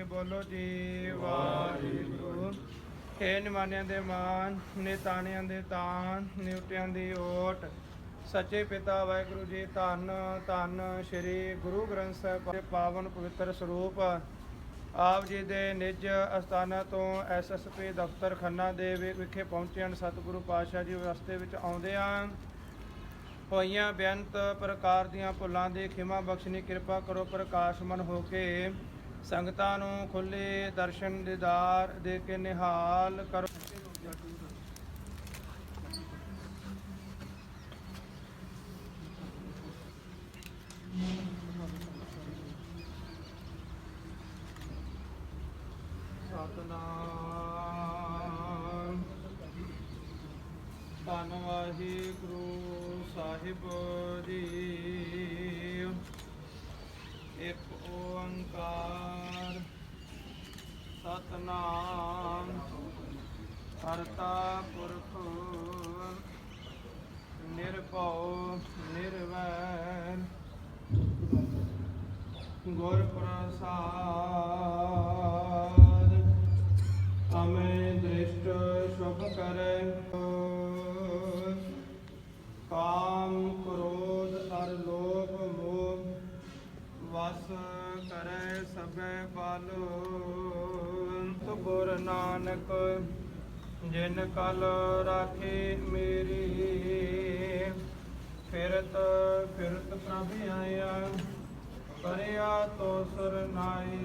ਕੇ ਬੋਲੋ ਜੀ, ਵਾਹਿਗੁਰੂ। ਏ ਨਿਮਾਨਿਆਂ ਦੇ ਮਾਨ ਨੇ ਦੇ ਤਾਨ, ਨਿਉਟਿਆਂ ਦੀ ਓਟ। ਸੱਚੇ ਪਿਤਾ ਵਾਹਿਗੁਰੂ ਜੀ, ਧੰਨ ਧੰਨ ਸ੍ਰੀ ਗੁਰੂ ਗ੍ਰੰਥ ਸਾਹਿਬ ਦੇ ਪਾਵਨ ਪਵਿੱਤਰ ਸਰੂਪ। ਆਪ ਜੀ ਦੇ ਨਿਜ ਅਸਥਾਨਾਂ ਤੋਂ ਐਸਐਸਪੀ ਦਫ਼ਤਰ ਖੰਨਾ ਦੇ ਵਿਖੇ ਪਹੁੰਚੇ ਹਨ। ਸਤਿਗੁਰੂ ਪਾਤਸ਼ਾਹ ਜੀ ਰਸਤੇ ਵਿੱਚ ਆਉਂਦਿਆਂ ਹੋਈਆਂ ਬੇਅੰਤ ਪ੍ਰਕਾਰ ਦੀਆਂ ਭੁੱਲਾਂ ਦੀ ਖਿਮਾ ਬਖਸ਼ਣੀ, ਕਿਰਪਾ ਕਰੋ ਪ੍ਰਕਾਸ਼ਮਨ ਹੋ ਕੇ ਸੰਗਤਾਂ ਨੂੰ ਖੁੱਲੇ ਦਰਸ਼ਨ ਦੀਦਾਰ ਦੇ ਕੇ ਨਿਹਾਲ ਕਰੋ। ਸਤਨਾਮ। ਧੰਨ ਵਾਹਿਗੁਰੂ ਸਾਹਿਬ ਜੀ ਇੱਕ ਓੰਕਾਰ ਸਤਨਾਮ ਕਰਤਾ ਪੁਰਖ ਨਿਰਭਉ ਨਿਰਵੈਰ ਗੁਰ ਪ੍ਰਸਾਦ ਅਮੇ ਦ੍ਰਿਸ਼ਟ ਸ਼ੁਭ ਕਰੈ। ਕਾਮ ਕ੍ਰੋਧ ਅਰ ਲੋਭ ਮੋਹ, ਵਸ ਕਰੈ ਸਭੈ ਬਾਲੋ। ਅੰਤ ਗੁਰ ਨਾਨਕ, ਜਿਨ ਕਲ ਰਾਖੀ ਮੇਰੀ, ਫਿਰਤ ਫਿਰਤ ਪ੍ਰਭ ਆਇਆ। ਕਰਿਆ ਤੋ ਸਰਨਾਈ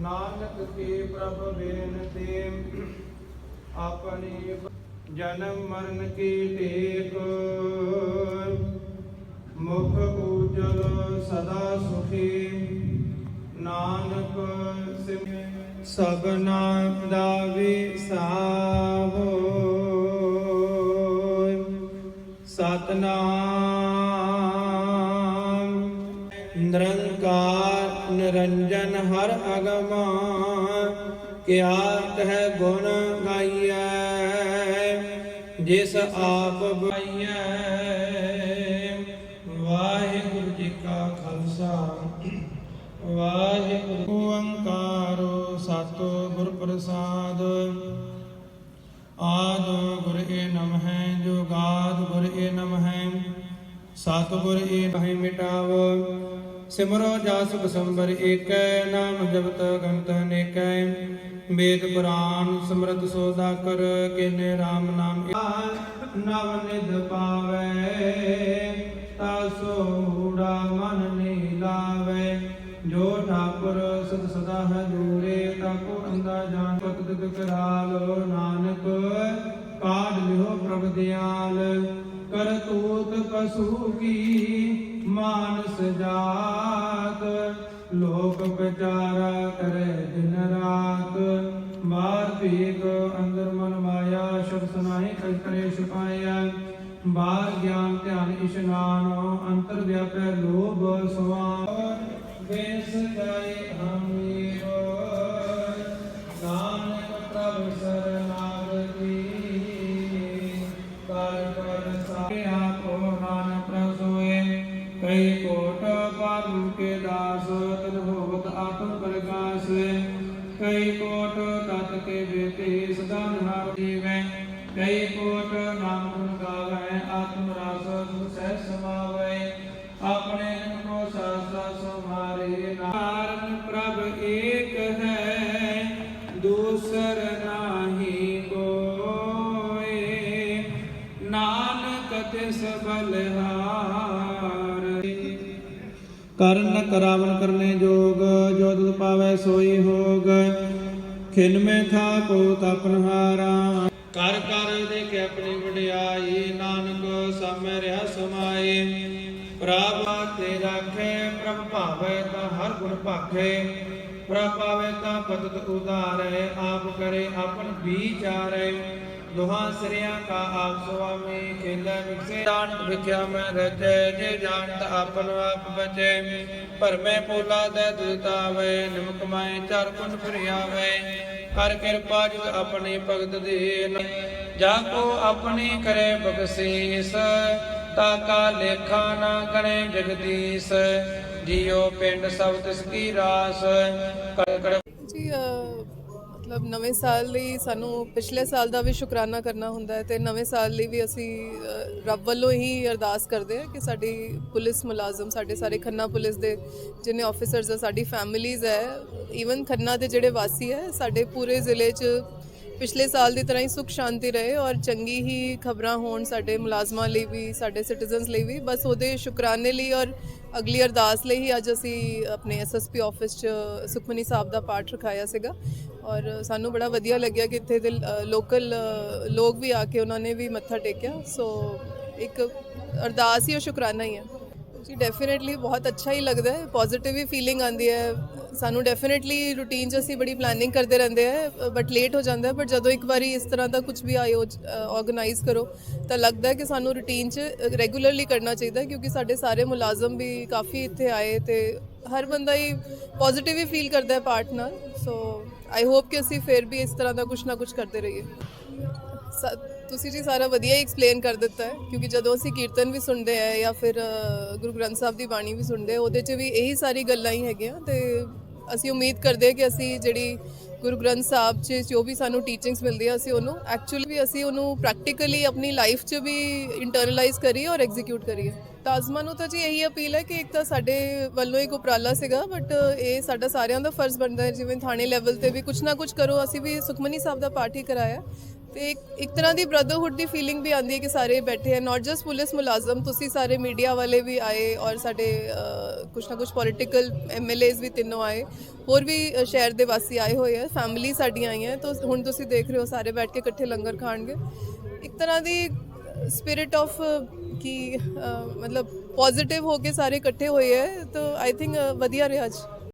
ਨਾਨਕ ਕੀ ਪ੍ਰਭ ਬੇਨਤੀ, ਆਪਣੀ ਜਨਮ ਮਰਨ ਕੀ ਟੇਕ। ਮੁਖ ਉਜਲ ਸਦਾ ਸੁਖੀ, ਨਾਨਕ ਸਿਮ ਸਭਨਾ ਦਾ ਵਿਸਾਵੋ ਸਤਨਾਮ ਨਿਰੰਕਾਰ ਨਿਰੰਜਨ ਹਰ ਅਗਮਾ ਕਿਆ ਕਹਿ ਗੁਣ ਗਾਈਐ, ਜਿਸ ਆਪ ਬਾਈਐ ਵਾਹਿਗੁਰੂ ਜੀ ਕਾ ਖਾਲਸਾ, ਵਾਹਿਗੁਰੂ ਓੰਕਾਰੋ ਸਤਿਗੁਰ ਪ੍ਰਸਾਦ ਆਦ ਗੁਰ ਏ ਨਮ ਹੈ ਜੋ ਗੁਰ ਏ ਨਮ ਹੈ ਸਤਿਗੁਰ ਏ ਨਹੀਂ ਮਿਟਾਵ। ਸਿਮਰੋ ਜਸ ਬਸੰਬਰ ਏਕੈ, ਨਾਮ ਜਪਤ ਗੰਤ ਅਨੇਕੈ ਵੇਦ ਪੁਰਾਨ ਸਮਰਤ ਸੋਦਾ ਕਰ, ਕਿਨੇ RAM ਨਾਮ ਨਵ ਨਿਧ ਪਾਵੇ ਤਾਸੋ ਮੂੜਾ ਮਨ ਨਹੀਂ ਲਾਵੇ ਜੋ ਠਾਕੁਰ ਸਦ ਸਦਾ ਹੈ ਤਾਕੋ ਅੰਦਾ ਜਾਣ ਪਤ ਤਿਤ ਕਰਾਲ। ਨਾਨਕ ਕਾਢ ਲਿਓ ਪ੍ਰਭ ਦਿਆਲ, ਕਰਤੂਤ ਕਸੂ ਕੀ ਮਾਨਸ ਜਾਤ ਲੋਕ ਵਿਚਾਰਾ ਕਰੇ ਦਿਨ ਰਾਤ। ਬਾਹਰ ਭੀਗ ਅੰਦਰ ਮਨ ਮਾਇਆ ਸ਼ਬ ਸੁਨਾਏ ਕਲ ਕਰੇ ਛੁਪਾਇਆ। ਬਾਹਰ ਗਿਆਨ, ਧਿਆਨ, ਇਸ਼ਨਾਨ, ਅੰਤਰ ਵਿਆਪੈ ਲੋਭ ਸਵਾਰ। ਬੇਸ ਜਾਏ ਹਮੀਰ ਕੇ ਦਾਸ, ਤਨ ਹੋਵਤ ਆਤਮ ਪ੍ਰਗਾਸ ਕਈ ਕੋਟ ਤਤ ਕੇ ਬੇਤੇ ਸਦਾ ਨਿਹਾਰ ਜੀਵੈ। ਕਈ ਕੋਟ ਨਾਮ ਗੁਣ ਗਾਵੈ, ਆਤਮ ਰਸ ਸੁਖ ਸਹਿ ਸਮਾਵੈ। ਆਪਣੇ ਕੋ ਸਾਸਾ ਸਮਾਰੇ ਨਾਰਨ ਪ੍ਰਭ ਏਕ ਹੈ, ਦੂਸਰ ਨਾਹੀ ਕੋਏ। ਨਾਨਕ ਤਿਸ ਬਲਹਾਰ ਕਰਨ ਕਰਾਵਨ ਕਰਨੇ ਜੋਗ, ਜੋ ਤੁਧ ਪਾਵੈ ਸੋਈ ਹੋਗ। ਖਿਨ ਮੈਂ ਥਾ ਕੋ ਤਪਨ ਹਾਰਾ ਕਰ ਕਰ ਦੇਖੇ ਆਪਣੀ ਵਡਿਆਈ, ਨਾਨਕ ਸਾਮੈ ਰਿਹਾ ਸਮਾਏ। ਪ੍ਰਭ ਤੇ ਰਾਖੇ, ਪ੍ਰਭ ਭਾਵੈ ਤਾਂ ਹਰ ਗੁਣ ਭਾਖੇ। ਪ੍ਰਭ ਤਾਂ ਪਤਤ ਉਦਾਰੈ ਆਪ ਕਰੇ ਆਪਨ ਵਿਚਾਰੈ। ਦੁਹਾਂ ਸਿਰਿਆਂ ਕਾ ਆਪ ਸੁਆਮੀ ਖੇਲੇ ਵਿਖਸੇ ਜਾਣਤ ਵਿਖਿਆ ਮੈਂ ਰਚੈ, ਜੇ ਜਾਣਤ ਆਪਨ ਆਪ ਬਚੈ। ਭਰਮੇ ਪੋਲਾ ਦੇ ਦੁਤਾਵੇ ਨਿਮਕ ਮਾਏ ਚਰ ਕੁਨ ਫਿਰਿਆਵੇ। ਕਰ ਕਿਰਪਾ ਜਿਤ ਆਪਣੀ ਭਗਤ ਦੇਨ। ਜਾ ਕੋ ਆਪਣੀ ਕਰੇ ਬਖਸ਼ੀਸ ਤਾ ਕਾ ਲੇਖਾ ਨਾ ਗਣੇ ਜਗਦੀਸ਼, ਜੀਉ ਪਿੰਡ ਸਭ ਤਿਸ ਕੀ ਰਾਸ। ਕੜ ਜੀ ਮਤਲਬ ਨਵੇਂ ਸਾਲ ਲਈ ਸਾਨੂੰ ਪਿਛਲੇ ਸਾਲ ਦਾ ਵੀ ਸ਼ੁਕਰਾਨਾ ਕਰਨਾ ਹੁੰਦਾ ਹੈ ਤੇ ਨਵੇਂ ਸਾਲ ਲਈ ਵੀ ਅਸੀਂ ਰੱਬ ਵੱਲੋਂ ਹੀ ਅਰਦਾਸ ਕਰਦੇ ਹਾਂ ਕਿ ਸਾਡੀ ਪੁਲਿਸ ਮੁਲਾਜ਼ਮ, ਸਾਡੇ ਸਾਰੇ ਖੰਨਾ ਪੁਲਿਸ ਦੇ ਜਿੰਨੇ ਆਫੀਸਰਸ ਆ, ਸਾਡੀ ਫੈਮਿਲੀਜ਼ ਹੈ ਈਵਨ ਖੰਨਾ ਦੇ ਜਿਹੜੇ ਵਾਸੀ ਹੈ, ਸਾਡੇ ਪੂਰੇ ਜ਼ਿਲ੍ਹੇ 'ਚ ਪਿਛਲੇ ਸਾਲ ਦੀ ਤਰ੍ਹਾਂ ਹੀ ਸੁਖ ਸ਼ਾਂਤੀ ਰਹੇ ਔਰ ਚੰਗੀ ਹੀ ਖਬਰਾਂ ਹੋਣ ਸਾਡੇ ਮੁਲਾਜ਼ਮਾਂ ਲਈ ਵੀ, ਸਾਡੇ ਸਿਟੀਜ਼ਨਸ ਲਈ ਵੀ। ਬਸ ਉਹਦੇ ਸ਼ੁਕਰਾਨੇ ਲਈ ਔਰ ਅਗਲੀ ਅਰਦਾਸ ਲਈ ਹੀ ਅੱਜ ਅਸੀਂ ਆਪਣੇ ਐਸਐਸਪੀ ਆਫਿਸ 'ਚ ਸੁਖਮਨੀ ਸਾਹਿਬ ਦਾ ਪਾਠ ਰਖਾਇਆ ਸੀਗਾ। ਔਰ ਸਾਨੂੰ ਬੜਾ ਵਧੀਆ ਲੱਗਿਆ ਕਿ ਇੱਥੇ ਦੇ ਲੋਕਲ ਲੋਕ ਵੀ ਆ ਕੇ ਉਹਨਾਂ ਨੇ ਵੀ ਮੱਥਾ ਟੇਕਿਆ। ਸੋ ਇੱਕ ਅਰਦਾਸ ਹੀ ਔਰ ਸ਼ੁਕਰਾਨਾ ਹੀ ਹੈ। ਜੀ ਡੈਫੀਨਿਟਲੀ ਬਹੁਤ ਅੱਛਾ ਹੀ ਲੱਗਦਾ ਹੈ ਪੋਜ਼ਿਟਿਵ ਹੀ ਫੀਲਿੰਗ ਆਉਂਦੀ ਹੈ। ਸਾਨੂੰ ਡੈਫੀਨਿਟਲੀ ਰੂਟੀਨ 'ਚ ਅਸੀਂ ਬੜੀ ਪਲੈਨਿੰਗ ਕਰਦੇ ਰਹਿੰਦੇ ਆ ਬਟ ਲੇਟ ਹੋ ਜਾਂਦਾ ਹੈ ਪਰ ਜਦੋਂ ਇੱਕ ਵਾਰੀ ਇਸ ਤਰ੍ਹਾਂ ਦਾ ਕੁਝ ਵੀ ਆਯੋਜ ਆਰਗੇਨਾਈਜ਼ ਕਰੋ, ਤਾਂ ਲੱਗਦਾ ਹੈ ਕਿ ਸਾਨੂੰ ਰੂਟੀਨ 'ਚ ਰੈਗੂਲਰਲੀ ਕਰਨਾ ਚਾਹੀਦਾ ਕਿਉਂਕਿ ਸਾਡੇ ਸਾਰੇ ਮੁਲਾਜ਼ਮ ਵੀ ਕਾਫੀ ਇੱਥੇ ਆਏ ਤੇ ਹਰ ਬੰਦਾ ਹੀ ਪੋਜ਼ਿਟਿਵ ਹੀ ਫੀਲ ਕਰਦਾ ਹੈ ਪਾਰਟ ਨਾਲ। ਸੋ ਆਈ ਹੋਪ ਕਿ ਅਸੀਂ ਫਿਰ ਵੀ ਇਸ ਤਰ੍ਹਾਂ ਦਾ ਕੁਝ ਨਾ ਕੁਝ ਕਰਦੇ ਰਹੀਏ। ਤੁਸੀਂ ਜੀ ਸਾਰਾ ਵਧੀਆ ਹੀ ਐਕਸਪਲੇਨ ਕਰ ਦਿੱਤਾ ਹੈ, ਕਿਉਂਕਿ ਜਦੋਂ ਅਸੀਂ ਕੀਰਤਨ ਵੀ ਸੁਣਦੇ ਆ ਜਾਂ ਫਿਰ ਗੁਰੂ ਗ੍ਰੰਥ ਸਾਹਿਬ ਦੀ ਬਾਣੀ ਵੀ ਸੁਣਦੇ ਆ ਉਹਦੇ 'ਚ ਵੀ ਇਹੀ ਸਾਰੀ ਗੱਲਾਂ ਹੀ ਹੈਗੀਆਂ ਤੇ ਅਸੀਂ ਉਮੀਦ ਕਰਦੇ ਹਾਂ ਕਿ ਅਸੀਂ ਜਿਹੜੀ ਗੁਰੂ ਗ੍ਰੰਥ ਸਾਹਿਬ 'ਚ ਜੋ ਵੀ ਸਾਨੂੰ ਟੀਚਿੰਗਸ ਮਿਲਦੀ ਆ ਅਸੀਂ ਉਹਨੂੰ ਐਕਚੁਅਲੀ ਵੀ ਅਸੀਂ ਉਹਨੂੰ ਪ੍ਰੈਕਟੀਕਲੀ ਆਪਣੀ ਲਾਈਫ 'ਚ ਵੀ ਇੰਟਰਨਲਾਈਜ਼ ਕਰੀਏ ਔਰ ਐਗਜ਼ੀਕਿਊਟ ਕਰੀਏ। ਤਾਜ਼ਮਾ ਨੂੰ ਤਾਂ ਜੀ ਇਹੀ ਅਪੀਲ ਹੈ ਕਿ ਇੱਕ ਤਾਂ ਸਾਡੇ ਵੱਲੋਂ ਇੱਕ ਉਪਰਾਲਾ ਸੀਗਾ ਬਟ ਇਹ ਸਾਡਾ ਸਾਰਿਆਂ ਦਾ ਫਰਜ਼ ਬਣਦਾ ਹੈ, ਜਿਵੇਂ ਥਾਣੇ ਲੈਵਲ ਤੇ ਵੀ ਕੁਝ ਨਾ ਕੁਝ ਕਰੋ, ਅਸੀਂ ਵੀ ਸੁਖਮਨੀ ਸਾਹਿਬ ਦਾ ਪਾਠ ਹੀ ਕਰਾਇਆ। ਤੇ ਇੱਕ ਇੱਕ ਤਰ੍ਹਾਂ ਦੀ ਬ੍ਰਦਰਹੁੱਡ ਦੀ ਫੀਲਿੰਗ ਵੀ ਆਉਂਦੀ ਹੈ ਕਿ ਸਾਰੇ ਬੈਠੇ ਹੈ। ਨਾਟ ਜਸਟ ਪੁਲਿਸ ਮੁਲਾਜ਼ਮ, ਤੁਸੀਂ ਸਾਰੇ ਮੀਡੀਆ ਵਾਲੇ ਵੀ ਆਏ ਔਰ ਸਾਡੇ ਕੁਛ ਨਾ ਕੁਛ ਪੋਲੀਟੀਕਲ ਐਮਐਲਏਜ਼ ਵੀ ਤਿੰਨੋਂ ਆਏ। ਹੋਰ ਵੀ ਸ਼ਹਿਰ ਦੇ ਵਾਸੀ ਆਏ ਹੋਏ ਆ ਫੈਮਿਲੀ ਸਾਡੀਆਂ ਆਈਆਂ ਤਾਂ ਹੁਣ ਤੁਸੀਂ ਦੇਖ ਰਹੇ ਹੋ ਸਾਰੇ ਬੈਠ ਕੇ ਇਕੱਠੇ ਲੰਗਰ ਖਾਣਗੇ। ਇੱਕ ਤਰ੍ਹਾਂ ਦੀ ਸਪਿਰਿਟ ਆਫ ਕਿ ਮਤਲਬ ਪੋਜ਼ਿਟਿਵ ਹੋ ਕੇ ਸਾਰੇ ਇਕੱਠੇ ਹੋਏ ਹੈ। ਤਾਂ ਆਈ ਥਿੰਕ ਵਧੀਆ ਰਿਹਾ ਅੱਜ।